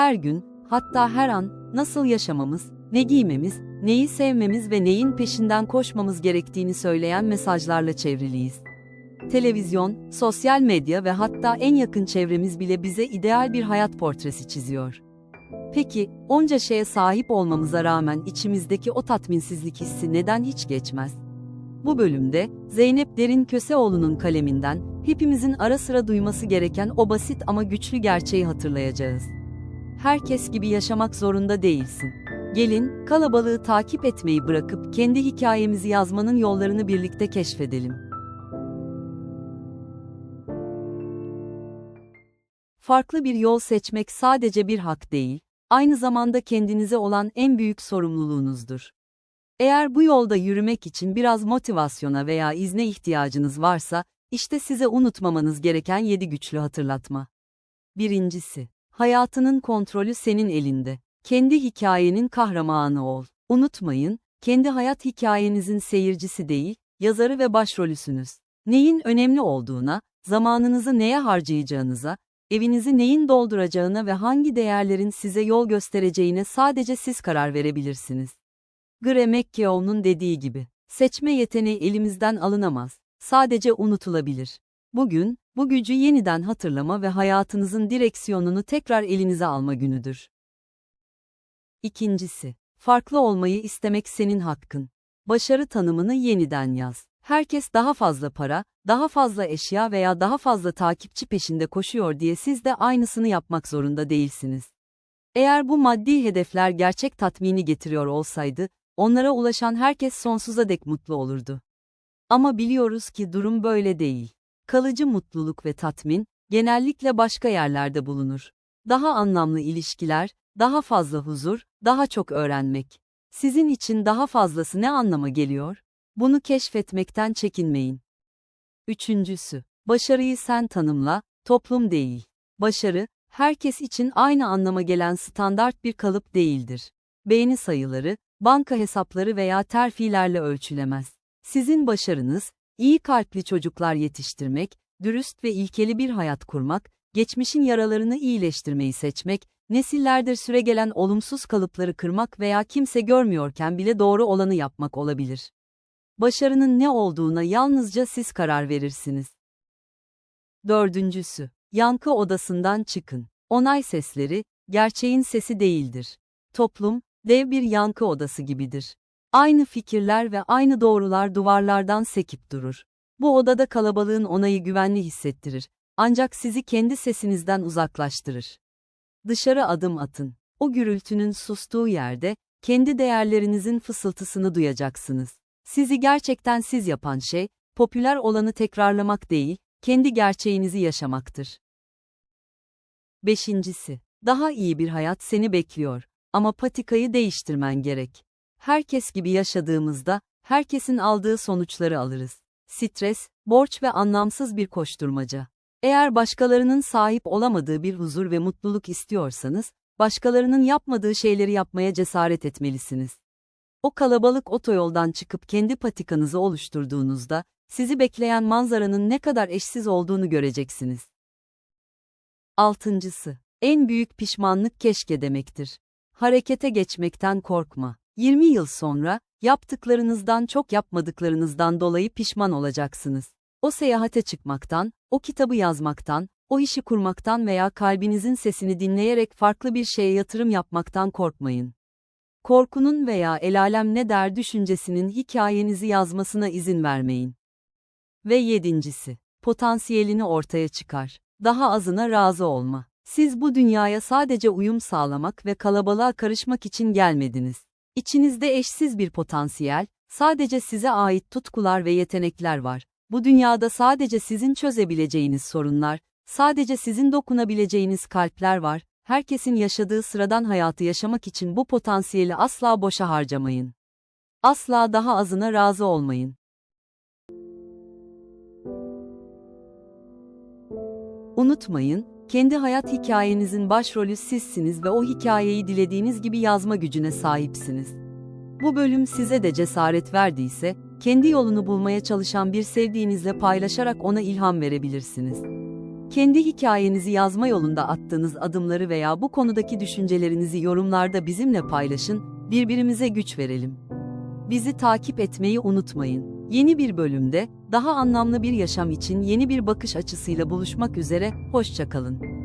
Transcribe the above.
Her gün, hatta her an, nasıl yaşamamız, ne giymemiz, neyi sevmemiz ve neyin peşinden koşmamız gerektiğini söyleyen mesajlarla çevriliyiz. Televizyon, sosyal medya ve hatta en yakın çevremiz bile bize ideal bir hayat portresi çiziyor. Peki, onca şeye sahip olmamıza rağmen içimizdeki o tatminsizlik hissi neden hiç geçmez? Bu bölümde, Zeynep Derin Köseoğlu'nun kaleminden, hepimizin ara sıra duyması gereken o basit ama güçlü gerçeği hatırlayacağız. Herkes gibi yaşamak zorunda değilsin. Gelin, kalabalığı takip etmeyi bırakıp kendi hikayemizi yazmanın yollarını birlikte keşfedelim. Farklı bir yol seçmek sadece bir hak değil, aynı zamanda kendinize olan en büyük sorumluluğunuzdur. Eğer bu yolda yürümek için biraz motivasyona veya izne ihtiyacınız varsa, işte size unutmamanız gereken 7 güçlü hatırlatma. Birincisi, hayatının kontrolü senin elinde. Kendi hikayenin kahramanı ol. Unutmayın, kendi hayat hikayenizin seyircisi değil, yazarı ve başrolüsünüz. Neyin önemli olduğuna, zamanınızı neye harcayacağınıza, evinizi neyin dolduracağına ve hangi değerlerin size yol göstereceğine sadece siz karar verebilirsiniz. Gre Mekkeoğlu'nun dediği gibi, seçme yeteneği elimizden alınamaz, sadece unutulabilir. Bugün, bu gücü yeniden hatırlama ve hayatınızın direksiyonunu tekrar elinize alma günüdür. İkincisi, farklı olmayı istemek senin hakkın. Başarı tanımını yeniden yaz. Herkes daha fazla para, daha fazla eşya veya daha fazla takipçi peşinde koşuyor diye siz de aynısını yapmak zorunda değilsiniz. Eğer bu maddi hedefler gerçek tatmini getiriyor olsaydı, onlara ulaşan herkes sonsuza dek mutlu olurdu. Ama biliyoruz ki durum böyle değil. Kalıcı mutluluk ve tatmin, genellikle başka yerlerde bulunur. Daha anlamlı ilişkiler, daha fazla huzur, daha çok öğrenmek. Sizin için daha fazlası ne anlama geliyor? Bunu keşfetmekten çekinmeyin. Üçüncüsü, başarıyı sen tanımla, toplum değil. Başarı, herkes için aynı anlama gelen standart bir kalıp değildir. Beğeni sayıları, banka hesapları veya terfilerle ölçülemez. Sizin başarınız, iyi kalpli çocuklar yetiştirmek, dürüst ve ilkeli bir hayat kurmak, geçmişin yaralarını iyileştirmeyi seçmek, nesillerdir süregelen olumsuz kalıpları kırmak veya kimse görmüyorken bile doğru olanı yapmak olabilir. Başarının ne olduğuna yalnızca siz karar verirsiniz. Dördüncüsü, yankı odasından çıkın. Onay sesleri, gerçeğin sesi değildir. Toplum, dev bir yankı odası gibidir. Aynı fikirler ve aynı doğrular duvarlardan sekip durur. Bu odada kalabalığın onayı güvenli hissettirir. Ancak sizi kendi sesinizden uzaklaştırır. Dışarı adım atın. O gürültünün sustuğu yerde, kendi değerlerinizin fısıltısını duyacaksınız. Sizi gerçekten siz yapan şey, popüler olanı tekrarlamak değil, kendi gerçeğinizi yaşamaktır. Beşincisi, daha iyi bir hayat seni bekliyor. Ama patikayı değiştirmen gerek. Herkes gibi yaşadığımızda, herkesin aldığı sonuçları alırız. Stres, borç ve anlamsız bir koşturmaca. Eğer başkalarının sahip olamadığı bir huzur ve mutluluk istiyorsanız, başkalarının yapmadığı şeyleri yapmaya cesaret etmelisiniz. O kalabalık otoyoldan çıkıp kendi patikanızı oluşturduğunuzda, sizi bekleyen manzaranın ne kadar eşsiz olduğunu göreceksiniz. Altıncısı, en büyük pişmanlık keşke demektir. Harekete geçmekten korkma. 20 yıl sonra, yaptıklarınızdan çok yapmadıklarınızdan dolayı pişman olacaksınız. O seyahate çıkmaktan, o kitabı yazmaktan, o işi kurmaktan veya kalbinizin sesini dinleyerek farklı bir şeye yatırım yapmaktan korkmayın. Korkunun veya el alem ne der düşüncesinin hikayenizi yazmasına izin vermeyin. Ve yedincisi, potansiyelini ortaya çıkar. Daha azına razı olma. Siz bu dünyaya sadece uyum sağlamak ve kalabalığa karışmak için gelmediniz. İçinizde eşsiz bir potansiyel, sadece size ait tutkular ve yetenekler var. Bu dünyada sadece sizin çözebileceğiniz sorunlar, sadece sizin dokunabileceğiniz kalpler var. Herkesin yaşadığı sıradan hayatı yaşamak için bu potansiyeli asla boşa harcamayın. Asla daha azına razı olmayın. Unutmayın, kendi hayat hikayenizin başrolü sizsiniz ve o hikayeyi dilediğiniz gibi yazma gücüne sahipsiniz. Bu bölüm size de cesaret verdiyse, kendi yolunu bulmaya çalışan bir sevdiğinizle paylaşarak ona ilham verebilirsiniz. Kendi hikayenizi yazma yolunda attığınız adımları veya bu konudaki düşüncelerinizi yorumlarda bizimle paylaşın, birbirimize güç verelim. Bizi takip etmeyi unutmayın. Yeni bir bölümde, daha anlamlı bir yaşam için yeni bir bakış açısıyla buluşmak üzere, hoşçakalın.